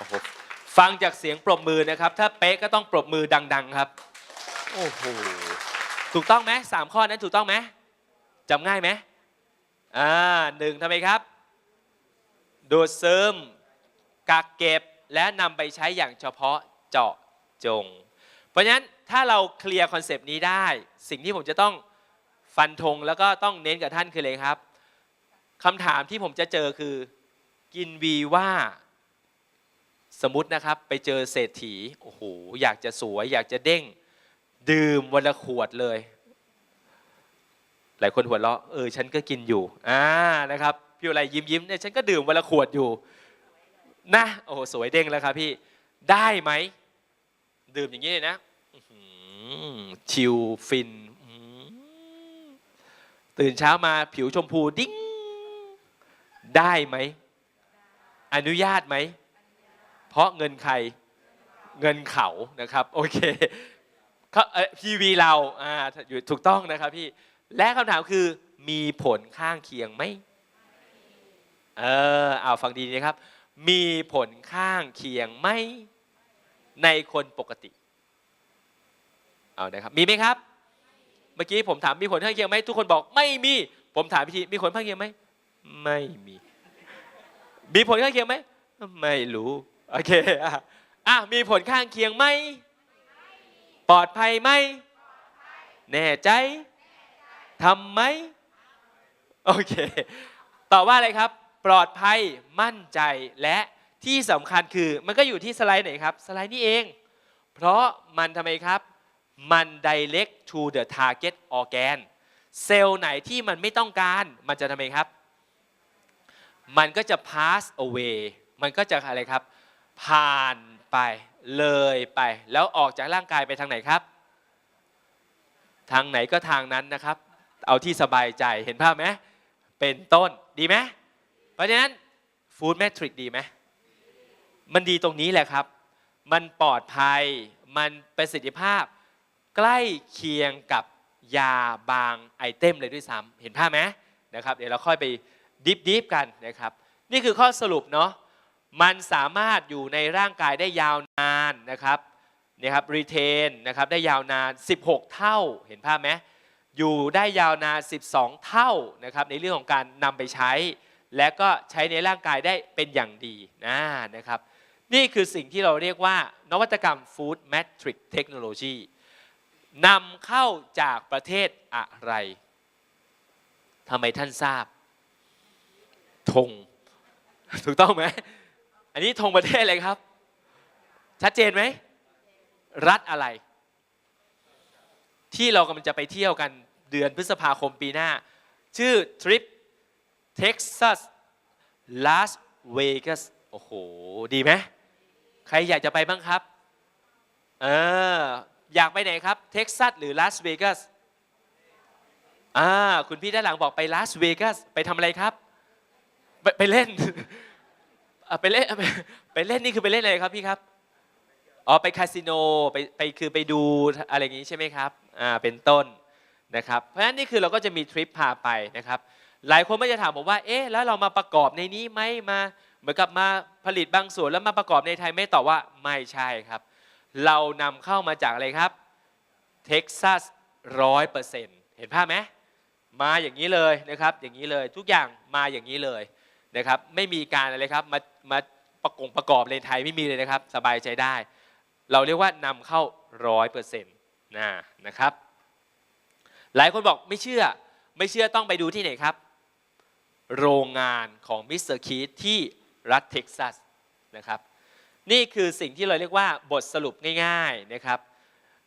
โอ้โหฟังจากเสียงปรบมือนะครับ ถ้าเป๊ะก็ต้องปรบมือดัง ๆ ครับ โอ้โห ถูกต้องไหมสามข้อนั้นถูกต้องไหมจำง่ายไหมอ่าหนึ่งทำไมครับ ดูดซึม กักเก็บ และนำไปใช้อย่างเฉพาะเจาะจง เพราะฉะนั้นถ้าเราเคลียร์คอนเซปต์นี้ได้ สิ่งที่ผมจะต้องฟันธงแล้วก็ต้องเน้นกับท่านคือเลยครับคำถามที่ผมจะเจอคือ กินวีว่า สมมตินะครับไปเจอเศรษฐีโอ้โหอยากจะสวย อยากจะเด้ง ดื่มวันละขวดเลย หลายคนหัวเราะเออฉันก็กินอยู่อ่านะครับพี่อะไรยิ้มยิ้มเนี่ยฉันก็ดื่มวันละขวดอยู่นะโอ้โหสวยเด้งแล้วครับพี่ได้ไหมดื่มอย่างนี้เลยนะชิลฟินตื่นเช้ามาผิวชมพูดิ้งได้ไหมอนุญาตไหม เพราะเงินใครเงินเขานะครับโอเคเขาพีวีเราอ่าอยู่ถูกต้องนะครับพี่และคำถามคือมีผลข้างเคียงไหมเออเอาฟังดีนะครับ มีผลข้างเคียงไหมในคนปกติเอานะครับมีไหมครับ เมื่อกี้ผมถามมีผลข้างเคียงไหมทุกคนบอกไม่มี ผมถามพี่ทีมีผลข้างเคียงไหมไม่มี มีผลข้างเคียงไหมไม่รู้ โอเคอะอะมีผลข้างเคียงไหมปลอดภัยไหมแน่ใจทำไหมโอเคตอบว่าอะไรครับ ปลอดภัยมั่นใจและที่สำคัญคือมันก็อยู่ที่สไลด์ไหนครับ สไลด์นี้เอง เพราะมันทำไมครับ มัน direct to the target organ เซลล์ไหนที่มันไม่ต้องการมันจะทำไมครับ มันก็จะ pass away มันก็จะอะไรครับ ผ่านไปเลยไป แล้วออกจากร่างกายไปทางไหนครับ ทางไหนก็ทางนั้นนะครับ เอาที่สบายใจเห็นภาพไหมเป็นต้นดีไหมเพราะฉะนั้น food metric ดีไหมมันดีตรงนี้แหละครับ มันปลอดภัย มันประสิทธิภาพ ใกล้เคียงกับยาบางไอเทมเลยด้วยซ้ำเห็นภาพไหมนะครับ เดี๋ยวเราค่อยไปดิฟดิฟกันนะครับ นี่คือข้อสรุปเนาะ มันสามารถอยู่ในร่างกายได้ยาวนานนะครับนี่ครับรีเทนนะครับได้ยาวนาน 16 เท่าเห็นภาพไหมอยู่ได้ยาวนาน 12 เท่านะครับในเรื่องของการนำไปใช้ และก็ใช้ในร่างกายได้เป็นอย่างดีนะนะครับนี่คือสิ่งที่เราเรียกว่านวัตกรรม Food Matrix Technology นำเข้าจากประเทศอะไรทำไมท่านทราบธงถูกต้องไหม อันนี้ธงประเทศอะไรครับ ชัดเจนไหม รัฐอะไร ที่เรากำลังจะไปเที่ยวกันเดือนพฤษภาคมปีหน้า ชื่อทริป Texas Las Vegas โอ้โห ดีไหมใครอยากจะไปบ้างครับเอออยากไปไหนครับเท็กซัสหรือลาสเวกัสอ่าคุณพี่ด้านหลังบอกไปลาสเวกัสไปทำอะไรครับ ไปไปเล่น อะไปเล่นไปเล่นนี่คือไปเล่นอะไรครับพี่ครับอ๋อไปคาสิโนไปไปคือไปดูอะไรอย่างนี้ใช่ไหมครับอ่าเป็นต้นนะครับเพราะฉะนั้นนี่คือเราก็จะมีทริปพาไปนะครับหลายคนก็จะถามผมว่าเอ๊ะแล้วเรามาประกอบในนี้ไหมมาเหมือนกับมาผลิตบางส่วนแล้วมาประกอบในไทยไม่ตอบว่าไม่ใช่ครับ เรานำเข้ามาจากอะไรครับเท็กซัสร้อยเปอร์เซ็นต์เห็นภาพไหมมาอย่างนี้เลยนะครับอย่างนี้เลยทุกอย่างมาอย่างนี้เลย นะครับไม่มีการอะไรครับมามาประกงประกอบในไทยไม่มีเลยนะครับสบายใจได้ เราเรียกว่านำเข้าร้อยเปอร์เซ็นต์นะนะครับ หลายคนบอกไม่เชื่อไม่เชื่อต้องไปดูที่ไหนครับ โรงงานของมิสเตอร์คีที่รัฐเท็กซัสนะครับนี่คือสิ่งที่เราเรียกว่าบทสรุปง่ายๆนะครับ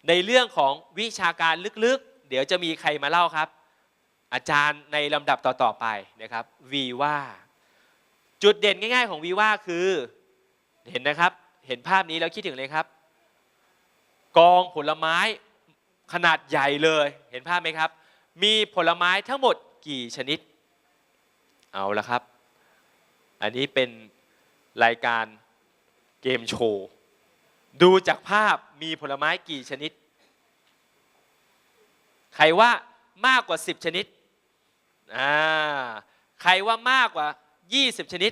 ในเรื่องของวิชาการลึกๆ เดี๋ยวจะมีใครมาเล่าครับ อาจารย์ในลำดับต่อๆไปนะครับวีว่า จุดเด่นง่าย ๆ ของวีว่าคือ เห็นนะครับ เห็นภาพนี้แล้วคิดถึงเลยครับ กองผลไม้ขนาดใหญ่เลย เห็นภาพไหมครับ มีผลไม้ทั้งหมดกี่ชนิด เอาละครับ อันนี้เป็นรายการเกมโชว์ ดูจากภาพมีผลไม้กี่ชนิด ใครว่ามากกว่า 10 ชนิด อ่า ใครว่ามากกว่า 20 ชนิด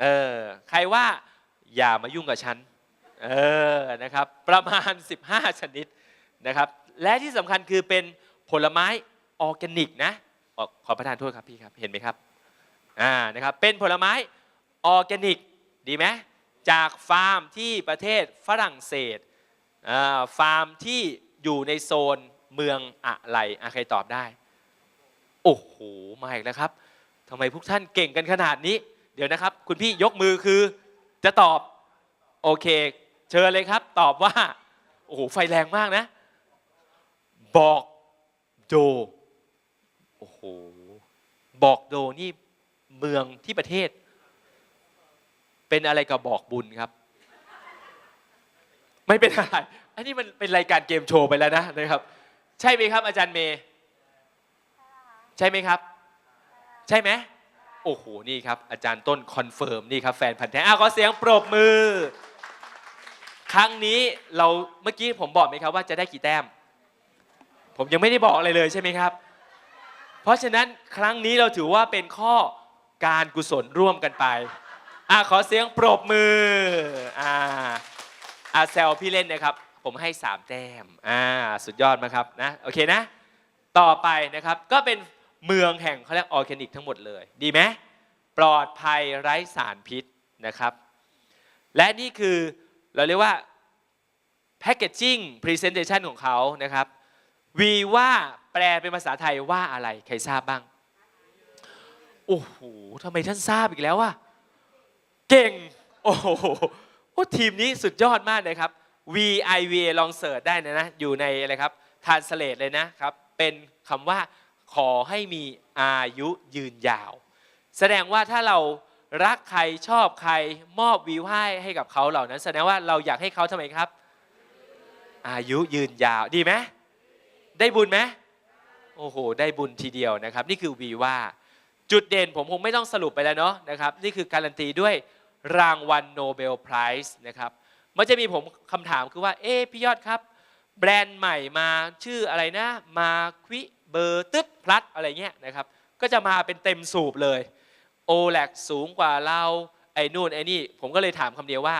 เออ ใครว่าอย่ามายุ่งกับฉัน เออ นะครับ ประมาณ 15 ชนิดนะครับ และที่สำคัญคือเป็นผลไม้ออร์แกนิกนะออขอประทานโทษครับพี่ครับ เห็นไหมครับ อ่า นะครับ เป็นผลไม้ออร์แกนิก ดีไหมจากฟาร์มที่ประเทศฝรั่งเศสอ่าฟาร์มที่อยู่ในโซนเมืองอะไรอะใครตอบได้ โอ้โห มาอีกแล้วครับ ทำไมพวกท่านเก่งกันขนาดนี้ เดี๋ยวนะครับ คุณพี่ยกมือคือจะตอบ โอเค เชิญเลยครับ ตอบว่า โอ้โห ไฟแรงมากนะ บอกโด โอ้โห บอกโดนี่เมืองที่ประเทศ เป็นอะไรกับบอกบุญครับ ไม่เป็นอะไร อันนี้มันเป็นรายการเกมโชว์ไปแล้วนะนะครับ ใช่ไหมครับ อาจารย์เมย์ ใช่ไหมครับ ใช่ไหมโอ้โห นี่ครับ อาจารย์ต้นคอนเฟิร์ม นี่ครับ แฟนพันธ์แท้อ้าวขอเสียงปรบมือ ครั้งนี้เราเมื่อกี้ผมบอกไหมครับว่าจะได้กี่แต้ม ผมยังไม่ได้บอกอะไรเลยใช่ไหมครับ เพราะฉะนั้นครั้งนี้เราถือว่าเป็นข้อการกุศลร่วมกันไปอ่าขอเสียงปรบมืออ่าอาแซลพี่เล่นนะครับ ผมให้ 3 แต้มอ่าสุดยอดมากครับนะโอเคนะ ต่อไปนะครับก็เป็น เมืองแห่งเขาเรียกออร์แกนิกทั้งหมดเลย ดีไหมปลอดภัยไร้สารพิษนะครับ และนี่คือเราเรียกว่า Packaging Presentation ของเขานะครับวีว่าแปลเป็นภาษาไทยว่าอะไร ใครทราบบ้าง โอ้โหทำไมท่านทราบอีกแล้ววะเก่ง โอ้โหทีมนี้สุดยอดมากเลยครับ VIVA ลองเสิร์ชได้นะนะ อยู่ในอะไรครับ translate เลยนะครับ เป็นคำว่า ขอให้มีอายุยืนยาว แสดงว่าถ้าเรารักใครชอบใครมอบวิวให้ให้กับเขาเหล่านั้น แสดงว่าเราอยากให้เขาทำไมครับ อายุยืนยาวดีไหมได้บุญไหมโอ้โห ได้บุญทีเดียวนะครับ นี่คือวีว่าจุดเด่นผมคงไม่ต้องสรุปไปแล้วเนาะนะครับ นี่คือการันตีด้วยรางวัลโนเบลไพรส์นะครับมันจะมีผมคำถามคือว่า เอ๊พี่ยอดครับ แบรนด์ใหม่มาชื่ออะไรนะ มาควิ บอร์ตึ๊ดพลัดอะไรเงี้ยนะครับ ก็จะมาเป็นเต็มสูบเลยโอแลกสูงกว่าเราไอ้นู่นไอ้นี่ ผมก็เลยถามคำเดียวว่า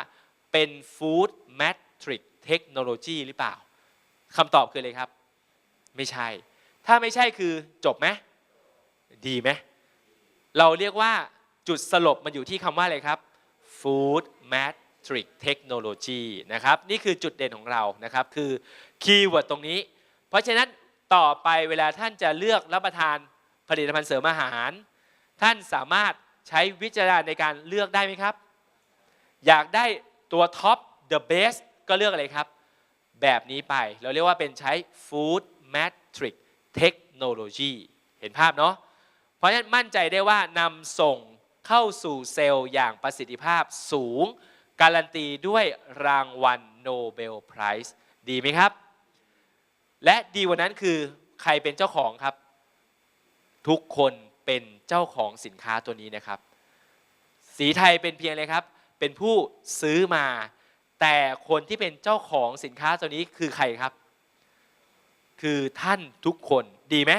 เป็นฟู้ดแมทริกเทคโนโลยีหรือเปล่าคำตอบคืออะไรครับ ไม่ใช่ ถ้าไม่ใช่คือจบไหมดีไหมเราเรียกว่าจุดสลบมันอยู่ที่คำว่าอะไรครับ Food Matrix Technology นะครับ นี่คือจุดเด่นของเรานะครับ คือคีย์เวิร์ดตรงนี้ เพราะฉะนั้น ต่อไปเวลาท่านจะเลือกรับประทานผลิตภัณฑ์เสริมอาหาร ท่านสามารถใช้วิจารณญาณในการเลือกได้ไหมครับ อยากได้ตัวท็อป the best ก็เลือกอะไรครับ แบบนี้ไปเราเรียกว่าเป็นใช้ Food Matrix Technology เห็นภาพเนาะเพราะฉะนั้นมั่นใจได้ว่านำส่งเข้าสู่เซลล์อย่างประสิทธิภาพสูง การันตีด้วยรางวัลโนเบลไพรส์ดีไหมครับ และดีกว่านั้นคือใครเป็นเจ้าของครับ ทุกคนเป็นเจ้าของสินค้าตัวนี้นะครับ สีไทยเป็นเพียงเลยครับ เป็นผู้ซื้อมา แต่คนที่เป็นเจ้าของสินค้าตัวนี้คือใครครับ คือท่านทุกคนดีไหม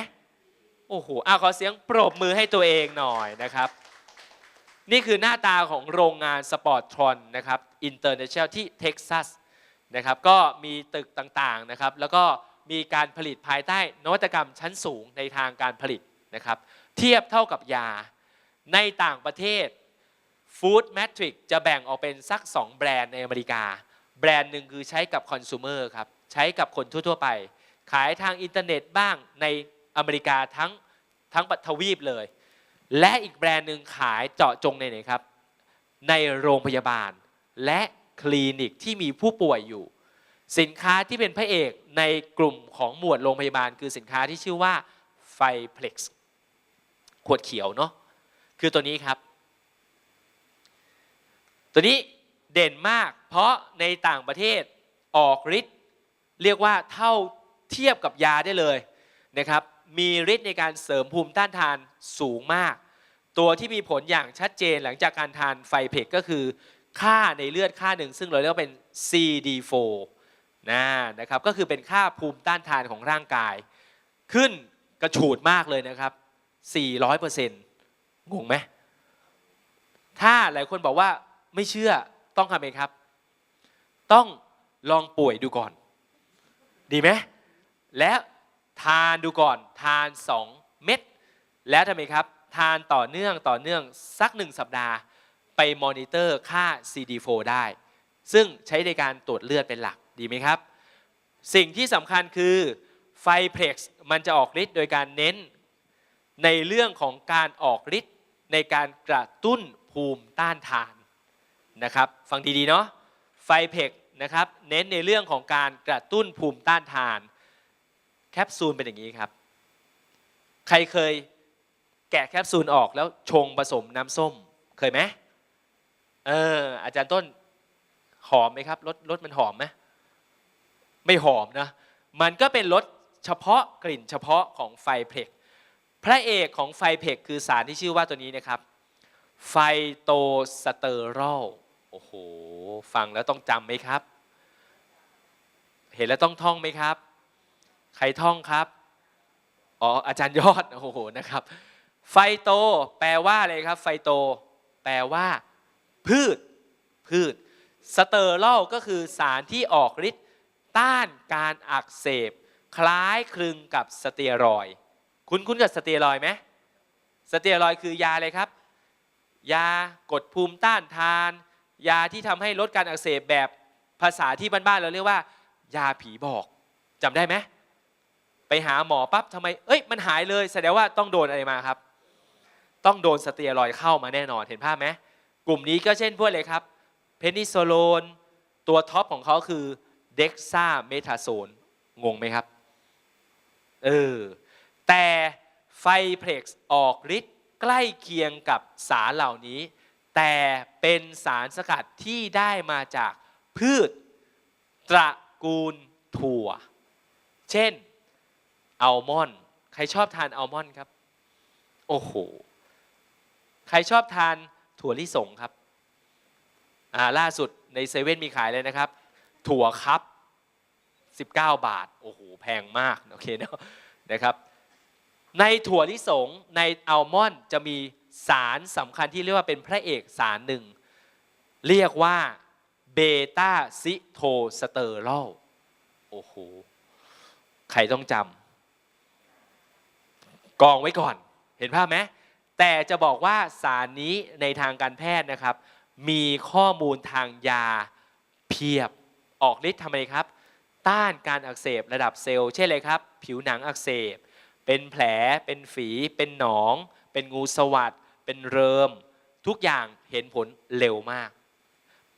โอ้โหอะขอเสียงปรบมือให้ตัวเองหน่อยนะครับ นี่คือหน้าตาของโรงงานสปอร์ตทรอนนะครับอินเตอร์เนชั่นแนลที่เท็กซัสนะครับ ก็มีตึกต่างๆนะครับ แล้วก็ มีการผลิตภายใต้นวัตกรรมชั้นสูงในทางการผลิตนะครับเทียบเท่ากับยาในต่างประเทศ Food Matrix จะแบ่งออกเป็นสัก 2 แบรนด์ในอเมริกา แบรนด์หนึ่งคือใช้กับคอน sumer ครับใช้กับคนทั่วๆไป ขายทางอินเทอร์เน็ตบ้างในอเมริกาทั้งทั้งปทวีปเลย และอีกแบรนด์หนึ่งขายเจาะจงในไหนครับในโรงพยาบาล และคลินิกที่มีผู้ป่วยอยู่ สินค้าที่เป็นพระเอกในกลุ่มของหมวดโรงพยาบาล คือสินค้าที่ชื่อว่าไฟเพล็กซ์ขวดเขียวเนาะคือตัวนี้ครับ ตัวนี้เด่นมากเพราะในต่างประเทศออกฤทธิ์เรียกว่าเท่าเทียบกับยาได้เลยนะครับมีฤทธิ์ในการเสริมภูมิต้านทานสูงมาก ตัวที่มีผลอย่างชัดเจนหลังจากการทานไฟเพกก็คือ ค่าในเลือดค่าหนึ่ง ซึ่งเราเรียกว่าเป็น CD4 นะนะครับก็คือเป็นค่าภูมิต้านทานของร่างกาย ขึ้นกระฉูดมากเลยนะครับ 400%งงไหมถ้าหลายคนบอกว่าไม่เชื่อต้องทำไงครับ ต้องลองป่วยดูก่อน ดีไหมและทานดูก่อนทาน 2 เม็ดแล้วทำไมครับ ทานต่อเนื่องต่อเนื่องสักหนึ่งสัปดาห์ไปมอนิเตอร์ค่า CD4 ได้ ซึ่งใช้ในการตรวจเลือดเป็นหลัก ดีไหมครับ สิ่งที่สำคัญคือไฟเพล็กซ์มันจะออกฤทธิ์โดยการเน้น ในเรื่องของการออกฤทธิ์ในการกระตุ้นภูมิต้านทานนะครับ ฟังดีๆเนาะไฟเพล็กนะครับเน้นในเรื่องของการกระตุ้นภูมิต้านทาน แคปซูลเป็นอย่างนี้ครับ ใครเคยแกะแคปซูลออกแล้วชงผสมน้ำส้มเคยไหมเอออาจารย์ต้นหอมไหมครับรสรสมันหอมไหม ไม่หอมนะ มันก็เป็นรสเฉพาะกลิ่นเฉพาะของไฟเพล็ก พระเอกของไฟเพล็กคือสารที่ชื่อว่าตัวนี้นะครับ ไฟโตสเตอรอล โอ้โห ฟังแล้วต้องจำไหมครับ เห็นแล้วต้องท่องไหมครับ ใครท่องครับ อ๋อ อาจารย์ยอด โอ้โห นะครับ ไฟโต แปลว่าอะไรครับ ไฟโต แปลว่า พืช พืช สเตอรอลก็คือสารที่ออกฤทธิ์ ต้านการอักเสบ คล้ายคลึงกับสเตียรอยคุณคุ้นกับสเตียรอยไหมสเตียรอยคือยาอะไรครับ ยากดภูมิต้านทาน ยาที่ทำให้ลดการอักเสบแบบภาษาที่บ้านๆเราเรียกว่า ยาผีบอกจำได้ไหมไปหาหมอปั๊บทำไม เอ้ย มันหายเลย แสดงว่าต้องโดนอะไรมาครับ ต้องโดนสเตียรอยเข้ามาแน่นอน เห็นภาพไหม กลุ่มนี้ก็เช่นพวกเลยครับ เพนิโซโลน ตัวท็อปของเขาคือ เด็กซ่าเมทาโซนงงไหมครับ เออ แต่ไฟเพล็กซ์ออกฤทธิ์ใกล้เคียงกับสารเหล่านี้ แต่เป็นสารสกัดที่ได้มาจากพืชตระกูลถั่ว เช่นอัลมอนด์ใครชอบทานอัลมอนด์ครับ โอ้โห ใครชอบทานถั่วลิสงครับ อ่าล่าสุดในเซเว่นมีขายเลยนะครับ ถั่วครับ19 บาท โอ้โห แพงมาก โอเคเนาะนะครับ ในถั่วลิสง ในอัลมอนด์จะมีสารสำคัญที่เรียกว่าเป็นพระเอกสารหนึ่ง เรียกว่าเบต้าซิโทสเตอรอล โอ้โห ใครต้องจำกองไว้ก่อน เห็นภาพไหม แต่จะบอกว่าสารนี้ในทางการแพทย์นะครับ มีข้อมูลทางยาเพียบ ออกฤทธิ์ทำไมครับ ต้านการอักเสบระดับเซลล์เช่นเลยครับ ผิวหนังอักเสบ เป็นแผล เป็นฝีเป็นหนอง เป็นงูสวัสดเป็นเริม ทุกอย่างเห็นผลเร็วมาก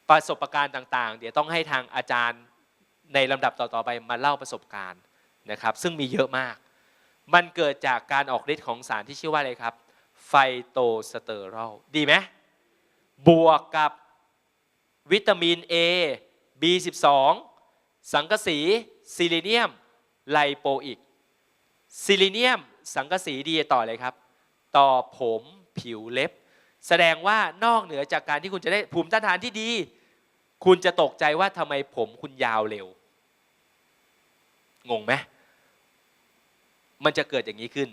ประสบการณ์ต่างๆ เดี๋ยวต้องให้ทางอาจารย์ในลำดับต่อๆไปมาเล่าประสบการณ์นะครับ ซึ่งมีเยอะมาก มันเกิดจากการออกฤทธิ์ของสารที่ชื่อว่าอะไรครับ ไฟโตสเตอรอลดีไหมบวกกับวิตามิน A B12 สังกะสีซิลิเนียมไลโปอิกซิลิเนียม สังกะสีดีต่อเลยครับ ต่อผมผิวเล็บ แสดงว่านอกเหนือจากการที่คุณจะได้ภูมิต้านทานที่ดี คุณจะตกใจว่าทำไมผมคุณยาวเร็ว งงไหมมันจะเกิดอย่างนี้ขึ้น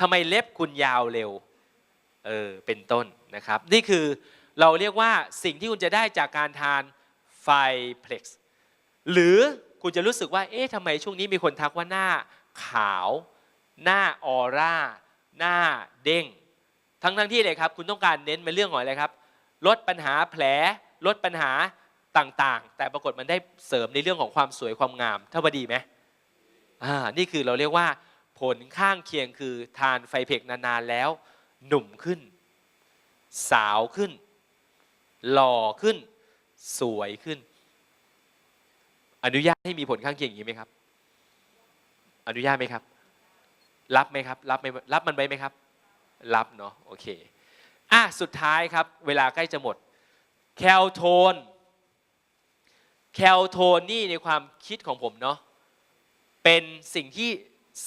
ทำไมเล็บคุณยาวเร็ว เออ เป็นต้นนะครับ นี่คือเราเรียกว่าสิ่งที่คุณจะได้จากการทาน ไฟเพล็กซ์หรือคุณจะรู้สึกว่า เอ๊ะทำไมช่วงนี้มีคนทักว่าหน้าขาว หน้าออร่า หน้าเด้ง ทั้งทั้งที่เลยครับ คุณต้องการเน้นในเรื่องของอะไรครับ ลดปัญหาแผล ลดปัญหาต่างๆ แต่ปรากฏมันได้เสริมในเรื่องของความสวยความงามถ้าว่าดีไหมอ่า นี่คือเราเรียกว่า ผลข้างเคียงคือทานไฟเพกนานๆแล้ว หนุ่มขึ้น สาวขึ้น หล่อขึ้น สวยขึ้น อนุญาตให้มีผลข้างเคียงอย่างนี้ไหมครับ อนุญาตไหมครับ รับไหมครับ รับไหมรับมันไว้ไหมครับ รับเนาะโอเคอะสุดท้ายครับ เวลาใกล้จะหมด แคลโทน แคลโทนนี่ในความคิดของผมเนาะเป็นสิ่งที่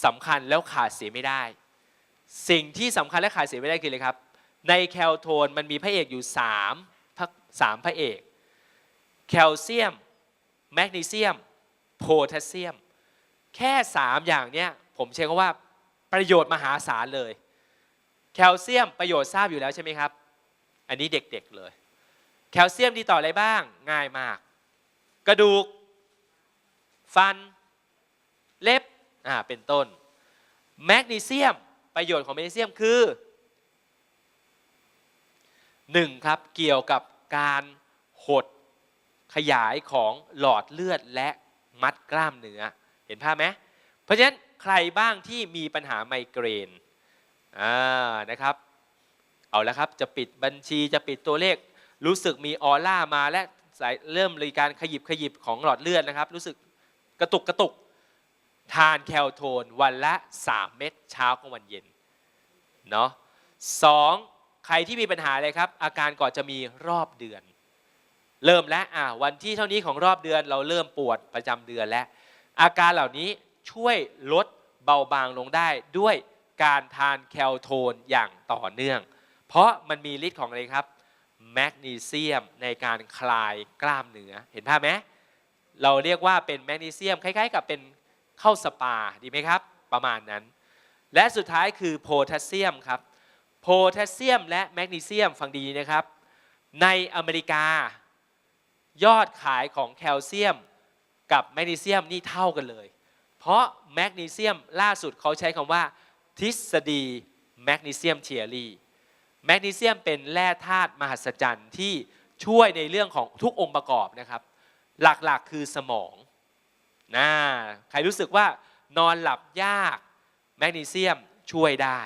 สำคัญแล้วขาดเสียไม่ได้ สิ่งที่สำคัญและขาดเสียไม่ได้คืออะไรครับ ในแคลโทนมันมีพระเอกอยู่3พระสามพระเอก แคลเซียม แมกนีเซียม โพแทสเซียม แค่ 3 อย่างเนี้ยผมเชื่อว่าประโยชน์มหาศาลเลย แคลเซียมประโยชน์ทราบอยู่แล้วใช่ไหมครับ อันนี้เด็กๆเลย แคลเซียมดีต่ออะไรบ้าง ง่ายมาก กระดูก ฟัน เล็บ อ่า เป็นต้น แมกนีเซียม ประโยชน์ของแมกนีเซียมคือหนึ่งครับ เกี่ยวกับการหด ขยายของหลอดเลือดและมัดกล้ามเนื้อ เห็นภาพไหมเพราะฉะนั้นใครบ้างที่มีปัญหาไมเกรนอ่านะครับ เอาล้วครับจะปิดบัญชีจะปิดตัวเลข รู้สึกมีออร่ามาและสายเริ่มมีการขยิบขยิบของหลอดเลือดนะครับ รู้สึกกระตุกกระตุกทานแคลโทนวันละ 3 เม็ดเช้ากับวันเย็นเนาะสองใครที่มีปัญหาอะไรครับ อาการก่อนจะมีรอบเดือน เริ่มแล้วอ่าวันที่เท่านี้ของรอบเดือนเราเริ่มปวดประจำเดือนแล้ว อาการเหล่านี้ช่วยลดเบาบางลงได้ด้วยการทานแคลโทนอย่างต่อเนื่อง เพราะมันมีฤทธิ์ของอะไรครับแมกนีเซียมในการคลายกล้ามเนื้อเห็นภาพไหมเราเรียกว่าเป็นแมกนีเซียมคล้ายๆ กับเป็นเข้าสปาดีไหมครับ ประมาณนั้น และสุดท้ายคือโพแทสเซียมครับโพแทสเซียมและแมกนีเซียมฟังดีนะครับ ในอเมริกา ยอดขายของแคลเซียมกับแมกนีเซียมนี่เท่ากันเลย เพราะแมกนีเซียมล่าสุดเขาใช้คำว่า ทฤษฎีแมกนีเซียมเทียรีแมกนีเซียมเป็นแร่ธาตุมหัศจรรย์ที่ช่วยในเรื่องของทุกองค์ประกอบนะครับ หลักๆคือสมองนะใครรู้สึกว่านอนหลับยากแมกนีเซียมช่วยได้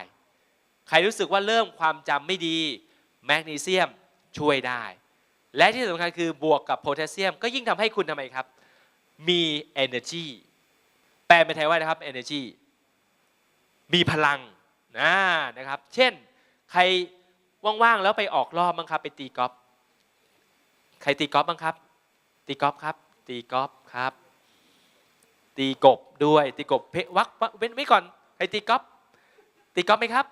ใครรู้สึกว่าเริ่มความจำไม่ดี แมกนีเซียมช่วยได้ และที่สำคัญคือบวกกับโพแทสเซียม ก็ยิ่งทำให้คุณทำไมครับ มี energy แปลเป็นไทยว่านะครับ energy มีพลังนะนะครับ เช่น ใครว่างๆแล้วไปออกรอบบ้างครับ ไปตีกอล์ฟใครตีกอล์ฟบ้างครับ ตีกอล์ฟครับ ตีกอล์ฟครับ ตีกบด้วย ตีกบเพวักเว้นไว้ก่อนใครตีกอล์ฟตีกอล์ฟไหมครับ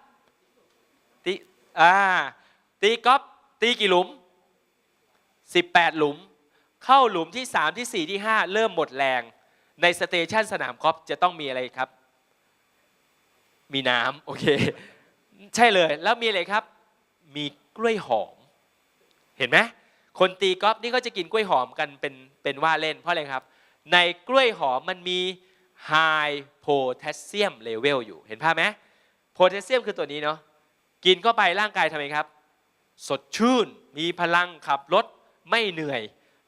ตีอ่าตีกอล์ฟตีกี่หลุม 18 หลุม เข้าหลุมที่ 3 ที่ 4 ที่ 5 เริ่มหมดแรง ในสเตชันสนามกอล์ฟจะต้องมีอะไรครับ มีน้ำโอเค ใช่เลยแล้วมีอะไรครับ มีกล้วยหอม เห็นไหมคนตีกอล์ฟนี่ก็จะกินกล้วยหอมกันเป็นเป็นว่าเล่นเพราะอะไรครับ ในกล้วยหอมมันมีไฮโพแทสเซียมเลเวลอยู่เห็นภาพไหมโพแทสเซียมคือตัวนี้เนาะกินเข้าไปร่างกายทำไมครับ สดชื่น มีพลังขับรถ ไม่เหนื่อย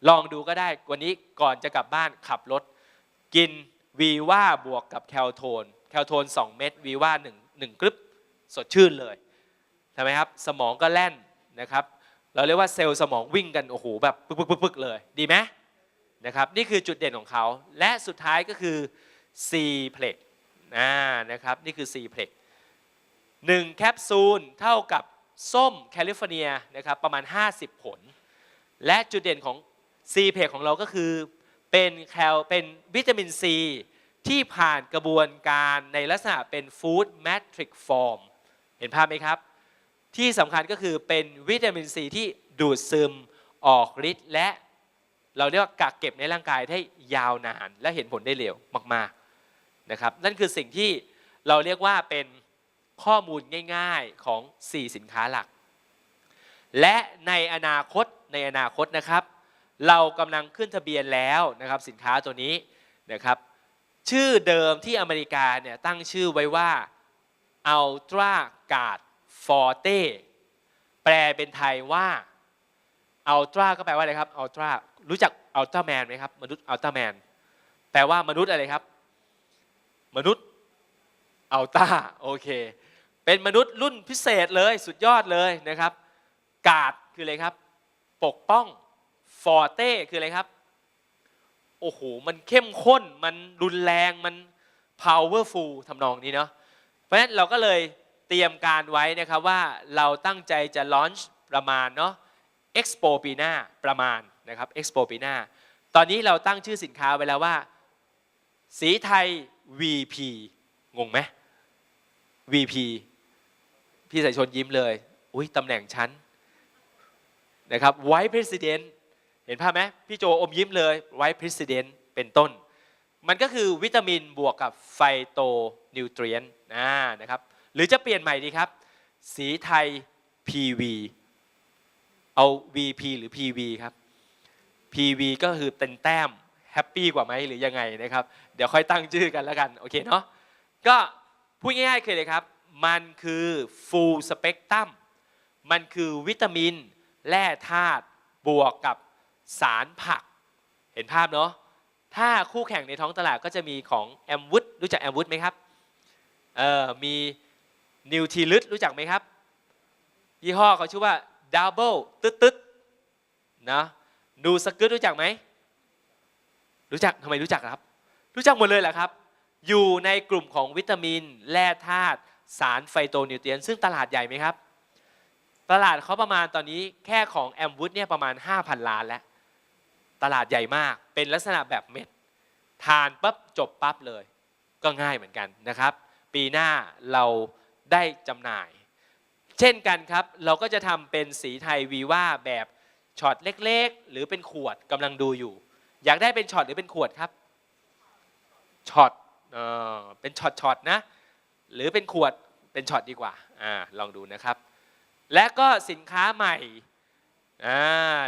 ลองดูก็ได้ วันนี้ก่อนจะกลับบ้านขับรถ กินวีว่าบวกกับแคลโทน แคลโทน 2 เม็ดวีว่า1 1กรึบสดชื่นเลยใช่ไหมครับ สมองก็แล่นนะครับ เราเรียกว่าเซลล์สมองวิ่งกัน โอ้โห แบบปึกปึกปึกปึกเลย ดีไหมนะครับนี่คือจุดเด่นของเขา และสุดท้ายก็คือ C เพล็กนะนะครับนี่คือ C เพล็กหนึ่งแคปซูลเท่ากับส้มแคลิฟอร์เนียนะครับประมาณ 50 ผล และจุดเด่นของ C เพกของเราก็คือเป็นแคลเป็นวิตามินซีที่ผ่านกระบวนการในลักษณะเป็นฟู้ดแมทริกฟอร์มเห็นภาพไหมครับ ที่สำคัญก็คือเป็นวิตามินซีที่ดูดซึมออกฤทธิ์และเราเรียกว่ากักเก็บในร่างกายได้ยาวนานและเห็นผลได้เร็วมากๆนะครับ นั่นคือสิ่งที่เราเรียกว่าเป็นข้อมูลง่าย ๆของ 4 สินค้าหลัก และในอนาคตในอนาคตนะครับ เรากำลังขึ้นทะเบียนแล้วนะครับสินค้าตัวนี้นะครับชื่อเดิมที่อเมริกาเนี่ยตั้งชื่อไว้ว่า Ultra Guard Forte แปลเป็นไทยว่า Ultra ก็แปลว่าอะไรครับ Ultra รู้จัก Ultra Man ไหมครับ มนุษย์ Ultra Man แปลว่ามนุษย์อะไรครับ มนุษย์ Ultra โอเค เป็นมนุษย์รุ่นพิเศษเลยสุดยอดเลยนะครับ กาดคืออะไรครับ ปกป้องฟอร์เต้คืออะไรครับ โอ้โห มันเข้มข้น มันรุนแรง มัน powerful ทำนองนี้เนาะ เพราะฉะนั้นเราก็เลยเตรียมการไว้นะครับว่าเราตั้งใจจะลอนช์ประมาณเนาะ Expo ปีหน้าประมาณนะครับ Expo ปีหน้า ตอนนี้เราตั้งชื่อสินค้าไว้แล้วว่า สีไทย VP งงไหม VP พี่สายชนยิ้มเลย อุ้ยตำแหน่งชั้น นะครับ Vice President เห็นภาพไหมพี่โจอมยิ้มเลย Vice President เป็นต้น มันก็คือวิตามินบวกกับไฟโตนิวเทรียนนะครับหรือจะเปลี่ยนใหม่ดีครับ สีไทย PV เอา VP หรือ PV ครับ PV ก็คือเป็นแต้มแฮปปี้กว่าไหมหรือยังไงนะครับ เดี๋ยวค่อยตั้งชื่อกันแล้วกันโอเคเนาะก็พูดง่ายๆคือเลยครับ มันคือ full spectrum มันคือวิตามิน แร่ธาตุบวกกับสารผัก เห็นภาพเนาะถ้าคู่แข่งในท้องตลาดก็จะมีของแอมวูดรู้จักแอมวูดไหมครับเออมีนิวทีลึรู้จักไหมครับ ยี่ห้อเขาชื่อว่าดับเบิลตึ๊ดตึ๊ดนะนูสกึตรู้จักไหมรู้จักทำไมรู้จักครับ รู้จักหมดเลยแหละครับ อยู่ในกลุ่มของวิตามิน แร่ธาตุสารไฟโตนิวเทรียนซึ่งตลาดใหญ่ไหมครับ ตลาดเขาประมาณตอนนี้แค่ของแอมวูดเนี่ยประมาณ 5,000 ล้านแล้ว ตลาดใหญ่มากเป็นลักษณะแบบเม็ด ทานปั๊บจบปั๊บเลย ก็ง่ายเหมือนกันนะครับ ปีหน้าเราได้จำหน่าย เช่นกันครับ เราก็จะทำเป็นสีไทยวีว่าแบบช็อตเล็กๆ หรือเป็นขวดกำลังดูอยู่ อยากได้เป็นช็อตหรือเป็นขวดครับช็อตเออเป็นช็อตช็อตๆนะ หรือเป็นขวดเป็นช็อตดีกว่าอ่าลองดูนะครับ และก็สินค้าใหม่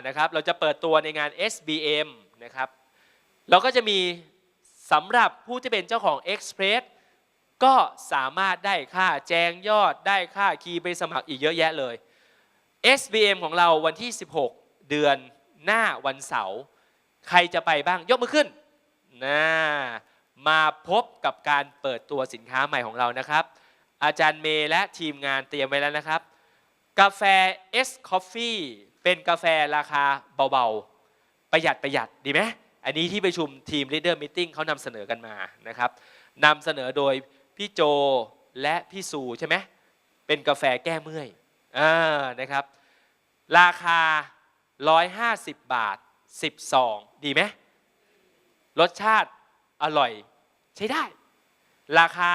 นะครับเราจะเปิดตัวในงาน SBM นะครับเราก็จะมีสำหรับผู้ที่เป็นเจ้าของ Express ก็สามารถได้ค่าแจงยอดได้ค่าคีย์ไปสมัครอีกเยอะแยะเลย SBM ของเราวันที่ 16 เดือนหน้าวันเสาร์ใครจะไปบ้างยกมือขึ้นนะมาพบกับการเปิดตัวสินค้าใหม่ของเรานะครับ อาจารย์เมย์และทีมงานเตรียมไว้แล้วนะครับ กาแฟ S Coffee เป็นกาแฟราคาเบาๆ ประหยัดประหยัดดีไหมอันนี้ที่ประชุมทีม Leader Meeting เขานำเสนอกันมานะครับนำเสนอโดยพี่โจและพี่ซูใช่ไหมเป็นกาแฟแก้เมื่อยอนะครับ ราคา 150 บาท10ซองดีไหมรสชาติอร่อยใช้ได้ ราคา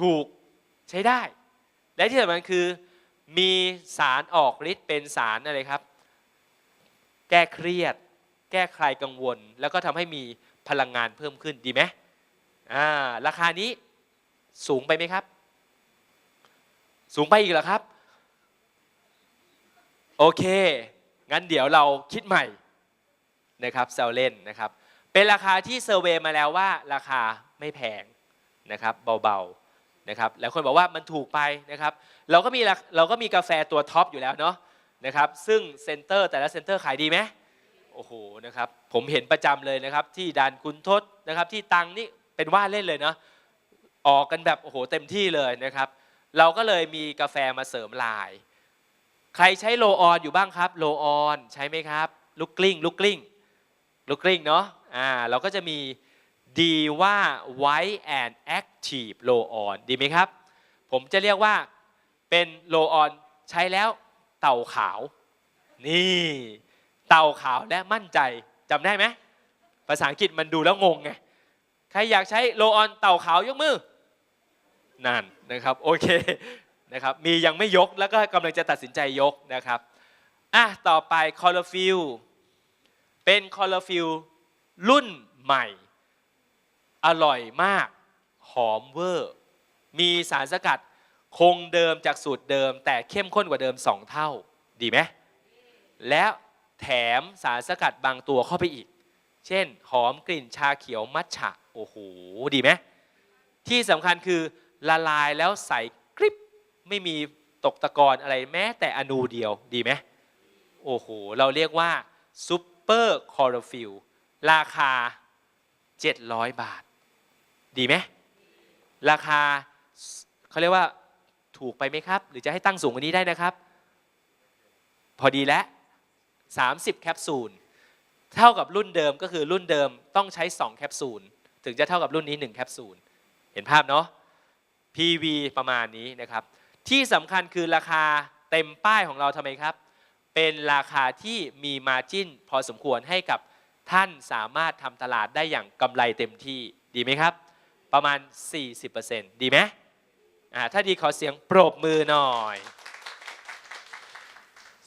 ถูกใช้ได้ และที่สำคัญคือ มีสารออกฤทธิ์เป็นสารอะไรครับ แก้เครียด แก้คลายกังวล แล้วก็ทำให้มีพลังงานเพิ่มขึ้นดีไหมอ่าราคานี้สูงไปไหมครับ สูงไปอีกเหรอครับ โอเค งั้นเดี๋ยวเราคิดใหม่นะครับแซลเล่นนะครับ เป็นราคาที่เซอร์เวยมาแล้วว่าราคาไม่แพงนะครับเบาๆ นะครับหลายคนบอกว่ามันถูกไปนะครับเราก็มีเราก็มีกาแฟตัวท็อปอยู่แล้วเนาะนะครับซึ่งเซ็นเตอร์แต่ละเซ็นเตอร์ขายดีไหมโอ้โหนะครับผมเห็นประจำเลยนะครับที่ดานคุณทศนะครับที่ตังนี่เป็นว่าเล่นเลยเนาะออกกันแบบโอ้โหเต็มที่เลยนะครับ เราก็เลยมีกาแฟมาเสริมลาย ใครใช้โลออนอยู่บ้างครับ โลออนใช้ไหมครับ ลูกกลิ้งลูกกลิ้งลูกกลิ้งเนาะอ่าเราก็จะมี ดีว่า White and Active โลออนดีไหมครับ ผมจะเรียกว่าเป็นโลออนใช้แล้วเต่าขาว นี่ เต่าขาวและมั่นใจจำได้ไหมภาษาอังกฤษมันดูแล้วงงไง ใครอยากใช้โลออนเต่าขาวยกมือนั่นนะครับโอเคนะครับมียังไม่ยกแล้วก็กำลังจะตัดสินใจยกนะครับอะต่อไปคอร์ฟิลเป็นคอร์ฟิลรุ่นใหม่ อร่อยมาก หอมเวอร์ มีสารสกัดคงเดิมจากสูตรเดิม แต่เข้มข้นกว่าเดิม2เท่า ดีไหมแล้วแถมสารสกัดบางตัวเข้าไปอีก เช่น หอมกลิ่นชาเขียวมัทฉะ โอ้โห ดีไหมที่สำคัญคือละลายแล้วใสกริบไม่มีตกตะกอนอะไรแม้แต่อนูเดียวดีไหมโอ้โห เราเรียกว่าซูเปอร์คอร์ฟิลราคา 700 บาท ดีไหมราคาเขาเรียกว่าถูกไปไหมครับ หรือจะให้ตั้งสูงกว่านี้ได้นะครับ พอดีแล้ว 30 แคปซูลเท่ากับรุ่นเดิมก็คือรุ่นเดิมต้องใช้ 2 แคปซูลถึงจะเท่ากับรุ่นนี้ 1 แคปซูลเห็นภาพเนาะ PV ประมาณนี้นะครับ ที่สำคัญคือราคาเต็มป้ายของเราทำไมครับ เป็นราคาที่มีมาจิ้นพอสมควรให้กับท่านสามารถทำตลาดได้อย่างกำไรเต็มที่ดีไหมครับ ประมาณ 40%ดีไหมอ่าถ้าดีขอเสียงปรบมือหน่อย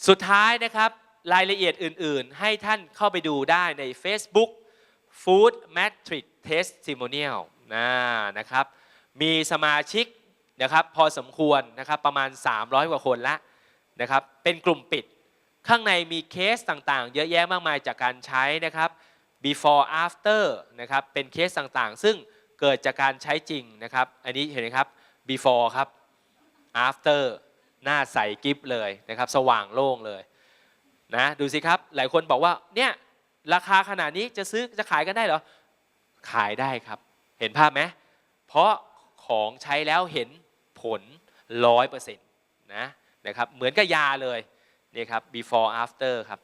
สุดท้ายนะครับรายละเอียดอื่น ๆ ให้ท่านเข้าไปดูได้ใน Facebook Food Matrix Testimonial นะนะครับ มีสมาชิกนะครับพอสมควรนะครับประมาณ 300 กว่าคนละนะครับ เป็นกลุ่มปิด ข้างในมีเคสต่างๆ เยอะแยะมากมายจากการใช้นะครับ before after นะครับ เป็นเคสต่างๆ ซึ่ง เกิดจากการใช้จริงนะครับ อันนี้เห็นไหมครับ before ครับ after หน้าใสกิฟเลยนะครับ สว่างโล่งเลยนะดูสิครับ หลายคนบอกว่าเนี่ยราคาขนาดนี้จะซื้อจะขายกันได้เหรอ ขายได้ครับ เห็นภาพไหมเพราะของใช้แล้วเห็นผลร้อยเปอร์เซ็นต์นะนะครับเหมือนกับยาเลยนี่ครับ before after ครับ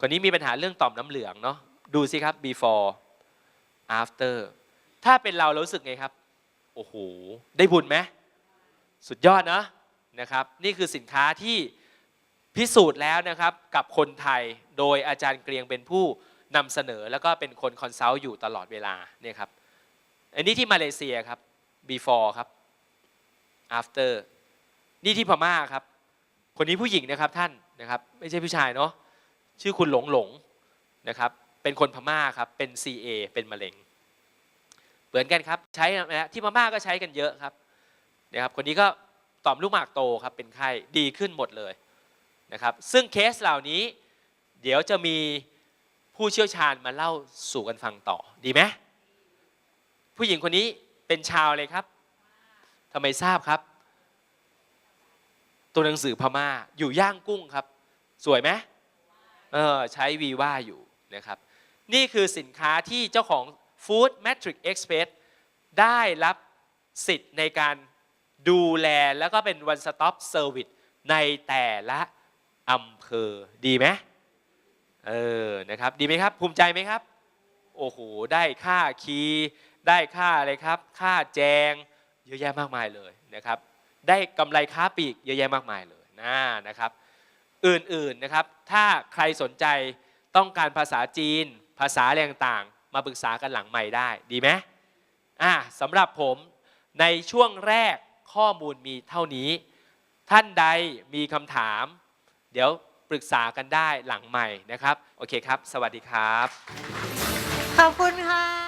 คนนี้มีปัญหาเรื่องต่อมน้ำเหลืองเนาะดูสิครับ before after ถ้าเป็นเราเรารู้สึกไงครับ โอ้โห ได้บุญไหมสุดยอดเนอะนะครับ นี่คือสินค้าที่พิสูจน์แล้วนะครับกับคนไทยโดยอาจารย์เกรียงเป็นผู้นำเสนอแล้วก็เป็นคนคอนซัลท์อยู่ตลอดเวลาเนี่ยครับอันนี้ที่มาเลเซียครับ before ครับ after นี่ที่พม่าครับ คนนี้ผู้หญิงนะครับท่านนะครับ ไม่ใช่ผู้ชายเนาะชื่อคุณหลงหลงนะครับ เป็นคนพม่าครับ เป็น CA เป็นมะเร็ง เหมือนกันครับใช้นะที่พม่าก็ใช้กันเยอะครับนะครับคนนี้ก็ต่อมลูกหมากโตครับเป็นไข้ดีขึ้นหมดเลยนะครับซึ่งเคสเหล่านี้เดี๋ยวจะมีผู้เชี่ยวชาญมาเล่าสู่กันฟังต่อดีไหมผู้หญิงคนนี้เป็นชาวเลยครับทำไมทราบครับ ตัวหนังสือพม่าอยู่ย่างกุ้งครับ สวยไหมเออใช้วีว่าอยู่นะครับ นี่คือสินค้าที่เจ้าของ Food Matrix Express ได้รับสิทธิ์ในการดูแลแล้วก็เป็น one stop service ในแต่ละอำเภอดีไหมเออนะครับดีไหมครับภูมิใจไหมครับ โอ้โห ได้ค่าคีย์ได้ค่าอะไรครับ ค่าแจงเยอะแยะมากมายเลยนะครับ ได้กำไรค้าปลีกเยอะแยะมากมายเลยนะนะครับ อื่นๆนะครับ ถ้าใครสนใจต้องการภาษาจีน ภาษาอะไรต่าง มาปรึกษากันหลังใหม่ได้ดีไหมอ่าสำหรับผมในช่วงแรกข้อมูลมีเท่านี้ ท่านใดมีคำถาม เดี๋ยวปรึกษากันได้หลังใหม่นะครับ โอเคครับ สวัสดีครับ ขอบคุณค่ะ